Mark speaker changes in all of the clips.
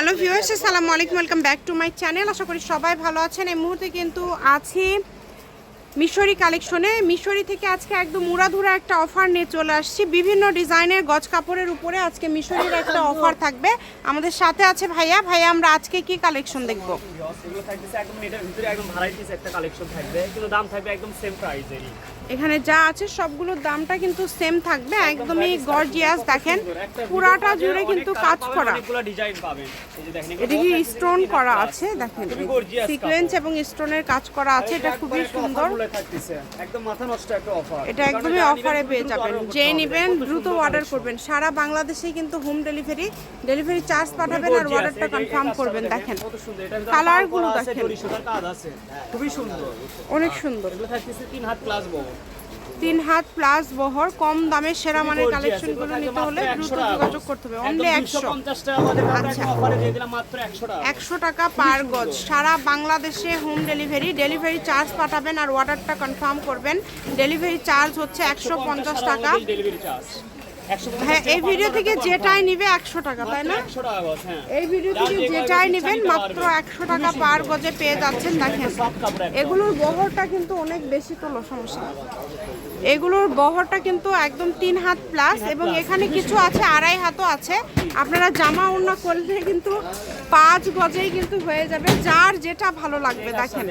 Speaker 1: Hello viewers, আসসালামু আলাইকুম, welcome back to my channel. আশা করি সবাই ভালো আছেন। এই মুহূর্তে কিন্তু আছি মিশরি কালেকশনে। মিশরি থেকে আজকে একদম মুড়াধুরা একটা অফার নিয়ে চলে আসছি। বিভিন্ন ডিজাইনের গজ কাপড়ের উপরে আজকে মিশরির একটা অফার থাকবে। আমাদের সাথে আছে ভাইয়া। ভাইয়া, আমরা আজকে কি কালেকশন দেখব?
Speaker 2: এগুলো একদম ভিতরে একদম ভ্যারাইটিস একটা কালেকশন থাকবে। কিন্তু দাম থাকবে একদম সেম প্রাইসেরই
Speaker 1: এখানে যা আছে সবগুলোর দামটা কিন্তু সেম থাকবে একদমই গর্জিয়াস দেখেন পুরাটা জুড়ে কিন্তু কাজ করা।
Speaker 2: অনেকগুলো ডিজাইন পাবেন এই যে দেখেন
Speaker 1: এদিকে স্টোন করা আছে দেখেন সিকোয়েন্স এবং স্টোনের কাজ করা আছে এটা খুবই সুন্দর।
Speaker 2: একদম মাথা নষ্ট একটা অফার
Speaker 1: এটা একদমই অফারে পেয়ে যাবেন। যে নেবেন দ্রুত অর্ডার করবেন। সারা বাংলাদেশে কিন্তু হোম ডেলিভারি ডেলিভারি চার্জ পাঠাবেন আর অর্ডারটা কনফার্ম করবেন। দেখেন
Speaker 2: কত সুন্দর এটা
Speaker 1: Colour গুলো দেখেন।
Speaker 2: খুবই সুন্দর।
Speaker 1: অনেক সুন্দর।
Speaker 2: তিন হাত প্লাস বউ
Speaker 1: তিন হাত প্লাস বহর কম দামের সেরা মানের
Speaker 2: কালেকশন
Speaker 1: কালেকশনগুলো নিতে হলে দ্রুত যোগাযোগ করতে হবে। অনলি একশো। আচ্ছা।
Speaker 2: একশো টাকা।
Speaker 1: পার গজ। সারা বাংলাদেশে হোম ডেলিভারি ডেলিভারি চার্জ পাঠাবেন আর অর্ডারটা কনফার্ম করবেন। ডেলিভারি চার্জ হচ্ছে একশো পঞ্চাশ টাকা। হ্যাঁ এই ভিডিও থেকে যেটাই নিবে একশো টাকা তাই না?
Speaker 2: হ্যাঁ।
Speaker 1: এই ভিডিও থেকে যেটাই নেবেন মাত্র একশো টাকা পার গজে পেয়ে যাচ্ছেন দেখেন। এগুলোর বহরটা কিন্তু অনেক বেশি তোলো সমস্যা। এগুলোর বহরটা কিন্তু একদম তিন হাত প্লাস এবং এখানে কিছু আছে আড়াই হাতও আছে। আপনারা জামা ওড়না করলে কিন্তু পাঁচ গজেই কিন্তু হয়ে যাবে যার যেটা ভালো লাগবে দেখেন।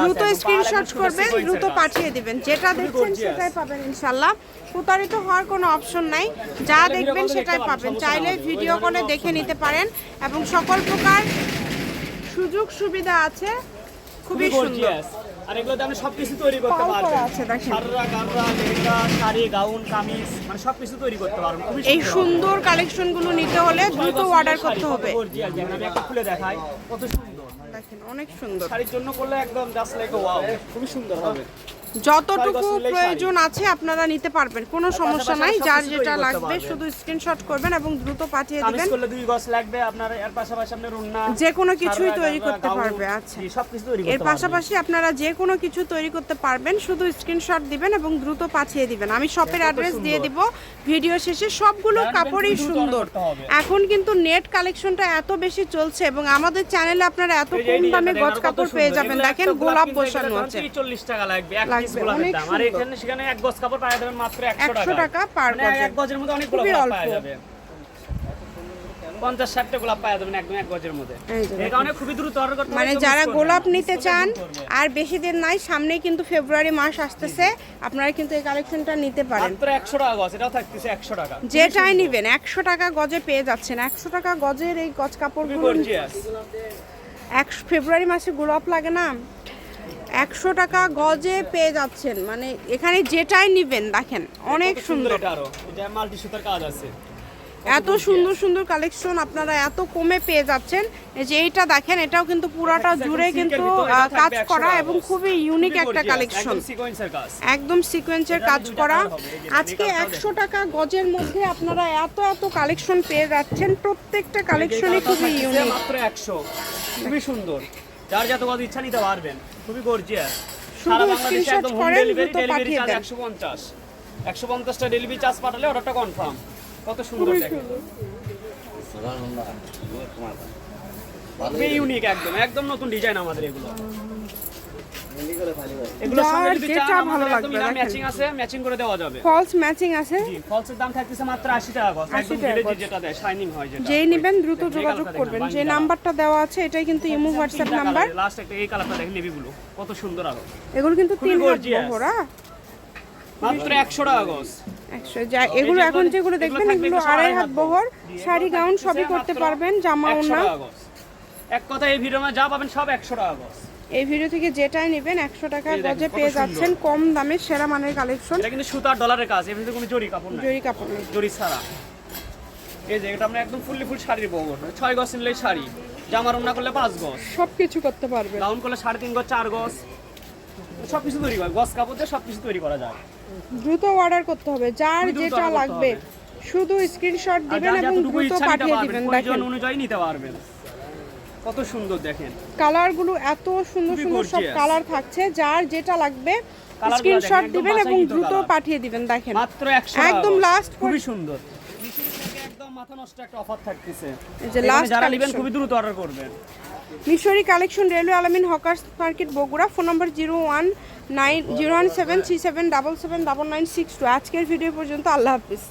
Speaker 1: দ্রুত স্ক্রিনশট করবেন দ্রুত পাঠিয়ে দিবেন। যেটা দেখছেন সেটাই পাবেন ইনশাল্লাহ প্রতারিত হওয়ার কোনো অপশন নাই। যা দেখবেন সেটাই পাবেন। চাইলে ভিডিও কলে দেখে নিতে পারেন এবং সকল প্রকার সুযোগ সুবিধা আছে। খুবই সুন্দর।
Speaker 2: আর এগুলোতে আমি সব সবকিছু তৈরি করতে
Speaker 1: পারব
Speaker 2: পারবেন। সাররা গাররা লেহেঙ্গা শাড়ি গাউন কামিজ মানে সবকিছু তৈরি করতে পারবেন।
Speaker 1: এই
Speaker 2: সুন্দর।
Speaker 1: কালেকশন কালেকশনগুলো নিতে হলে দ্রুত অর্ডার করতে হবে।
Speaker 2: আমি একটা খুলে দেখাই। কত সুন্দর।
Speaker 1: দেখেন অনেক সুন্দর।
Speaker 2: শাড়ির জন্য করলে একদম জাস্ট লাইক ওয়াও খুবই সুন্দর হবে।
Speaker 1: যতটুকু প্রয়োজন আছে আপনারা নিতে পারবেন কোনো সমস্যা নাই যার যেটা লাগবে শুধু স্ক্রিনশট করবেন এবং দ্রুত পাঠিয়ে দিবেন।
Speaker 2: দুই গজ লাগবে আপনার এর পাশাপাশি আপনি রুন্না
Speaker 1: যে কোনো কিছুই তৈরি করতে পারবে, আচ্ছা। এর। পাশাপাশি আপনারা যে কোনো কিছু তৈরি করতে পারবেন শুধু স্ক্রিনশট দিবেন এবং দ্রুত পাঠিয়ে দিবেন। আমি শপের অ্যাড্রেস দিয়ে দিব ভিডিও শেষে সবগুলো কাপড়ই সুন্দর। এখন কিন্তু নেট কালেকশনটা এত বেশি চলছে এবং আমাদের চ্যানেলে আপনারা এত কম দামে গজ কাপড় পেয়ে যাবেন। দেখেন গোলাপ বসানো আছে।
Speaker 2: 30 টাকা লাগবে, পিস গোলাপের দাম আর এখানে সেখানে এক গজ কাপড় পাওয়া যাবে মাত্র 100 টাকা
Speaker 1: 100 টাকা
Speaker 2: মানে এক গজের। মধ্যে অনেকগুলো গোলাপ পাওয়া যাবে। 50 60 গোলাপ পাওয়া যাবে একদম এক গজের মধ্যে।
Speaker 1: এই
Speaker 2: কারণে খুবই দ্রুত অর্ডার করতে
Speaker 1: মানে যারা গোলাপ নিতে চান আর বেশি দিন নাই সামনেই কিন্তু ফেব্রুয়ারি মাস আসতেছে। আপনারা কিন্তু এই কালেকশনটা নিতে পারেন।
Speaker 2: মাত্র 100 টাকা গজ এটাও থাকতেছে 100 টাকা।
Speaker 1: যেটাই নিবেন একশো টাকা গজে পেয়ে যাচ্ছেন। একশো টাকা গজের এই গজ
Speaker 2: খুবই
Speaker 1: কাপড়গুলো এক ফেব্রুয়ারি মাসে গোলাপ লাগে না? একশো টাকা গজে পেয়ে যাচ্ছেন। মানে এখানে যেটাই নিবেন দেখেন অনেক সুন্দর এত সুন্দর সুন্দর কালেকশন আপনারা এত কমে পেয়ে যাচ্ছেন। যে এইটা দেখেন এটাও কিন্তু পুরাটা জুড়ে কিন্তু কাজ করা এবং খুবই ইউনিক একটা কালেকশন
Speaker 2: একদম সিকোয়েন্সের কাজ।
Speaker 1: করা। আজকে একশো টাকা গজের মধ্যে আপনারা এত এত কালেকশন পেয়ে যাচ্ছেন। প্রত্যেকটা কালেকশনই খুবই ইউনিক
Speaker 2: মাত্র 100 খুবই সুন্দর। যার যত কত ইচ্ছা নিতে পারবেন। খুবই গর্জিয়াস সারা বাংলাদেশে একদম হোম ডেলিভারি ডেলিভারি চার্জ
Speaker 1: একশো
Speaker 2: 150 150 টা ডেলিভারি চার্জ পাঠালে অর্ডারটা কনফার্ম কত সুন্দর খুবই ইউনিক একদম। একদম নতুন ডিজাইন আমাদের এগুলো। এগুলো সঙ্গে যদি চান
Speaker 1: ভালো লাগবে,
Speaker 2: ম্যাচিং আছে ম্যাচিং করে দেওয়া যাবে।
Speaker 1: ফলস ম্যাচিং আছে।
Speaker 2: জি ফলসের দাম থাকতেছে মাত্র 80 টাকা গজ একদম
Speaker 1: টাকা
Speaker 2: যেটা দেয় শাইনিং হয় যেটা।
Speaker 1: যেই নেবেন দ্রুত যোগাযোগ করবেন। যে নাম্বারটা দেওয়া আছে এটাই কিন্তু ইমো হোয়াটসঅ্যাপ নাম্বার।
Speaker 2: লাস্ট একটা এই কালারটা দেখেন নেভি ব্লু কত সুন্দর আরও
Speaker 1: এগুলো কিন্তু তিন হাত বহরা।
Speaker 2: মাত্র 100 টাকা গজ।
Speaker 1: যা এগুলো এখন যেগুলো দেখবেন এগুলো আড়াই
Speaker 2: আড়াই
Speaker 1: হাত
Speaker 2: হাত
Speaker 1: বহর। শাড়ি গাউন সবই করতে পারবেন জামা ওনা।
Speaker 2: এক কথা এই ভিডিও যা পাবেন সব 100 টাকা গজ।
Speaker 1: এই ভিডিও থেকে যেটাই নেবেন একশো টাকা গজে পেয়ে যাচ্ছেন কম দামে সেরা মানের কালেকশন
Speaker 2: এটা কিন্তু সুতার ডলারের কাজ এর ভিতরে কোনো জরি কাপড়
Speaker 1: জরি কাপড় নেই।
Speaker 2: জরি ছাড়া। এই যে এটা আমরা একদম ফুললি ফুল শাড়ির বউ ছয় গজ নিলে শাড়ি জামা রান্না করলে পাঁচ গজ।
Speaker 1: সব কিছু করতে পারবেন।
Speaker 2: গাউন করলে সাড়ে তিন গজ চার গজ। সব কিছু তৈরি করা গজ কাপড় দিয়ে সব কিছু তৈরি করা যায়।
Speaker 1: দ্রুত অর্ডার করতে হবে যার যেটা লাগবে। শুধু স্ক্রিনশট দিবেন এবং দ্রুত পাঠিয়ে দিবেন দেখেন।
Speaker 2: অনুযায়ী নিতে পারবেন। কত সুন্দর দেখেন।
Speaker 1: কালারগুলো এত সুন্দর সুন্দর সব কালার থাকছে যার যেটা লাগবে স্ক্রিনশট দিবেন এবং দ্রুত পাঠিয়ে দিবেন দেখেন।
Speaker 2: মাত্র 100
Speaker 1: একদম last
Speaker 2: খুবই সুন্দর। মিশরি একদম মাথা নষ্ট একটা অফার থাকতেছে।
Speaker 1: এই যে
Speaker 2: এখানে যারা নেবেন খুবই দ্রুত অর্ডার করবেন।
Speaker 1: Mishri collection railway Alamin hawkers market Bogura phone number zero one nine zero one seven three seven double seven double nine six two আজকের ভিডিও পর্যন্ত আল্লাহ হাফিজ।